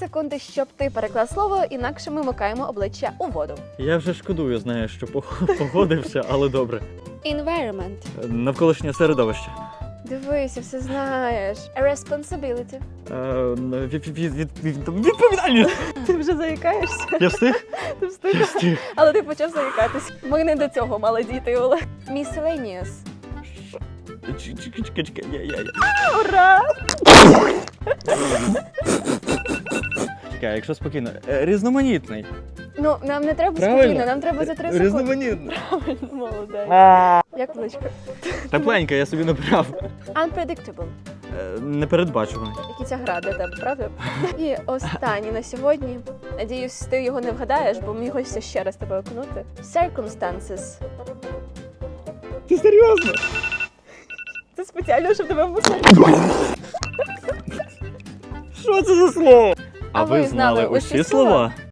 секунди, щоб ти переклав слово, інакше ми макаємо обличчя у воду. Я вже шкодую, знаєш, що погодився, але добре. Environment. Е, Навколишнє середовище. Дивися, все знаєш. Responsibility. Е, від- від- від- від- від- Відповідальність! Ти вже заїкаєшся? Я встиг? Ти Я встиг? встиг. Але ти почав заїкатись. Ми не до цього мали дійти, Олег. Miscellaneous. Чекай, чекай, чекай, я, я, я. Ура! Чекай, якщо спокійно. Е, Різноманітний. Ну, нам не треба Правильно. спокійно, нам треба за три секунди. Різноманітний. Правильно, молодець. Як величко. Тепленька, я собі набрав. Unpredictable. Е, Непередбачуваний. Які ця гра для тебе, правда? І останній на сьогодні. Надіюсь, ти його не вгадаєш, бо мені хочеться ще раз тебе окунути. Circumstances. Ти серйозно? Це спеціально, щоб тебе вмусити. Що це за слово? А ви знали усі слова?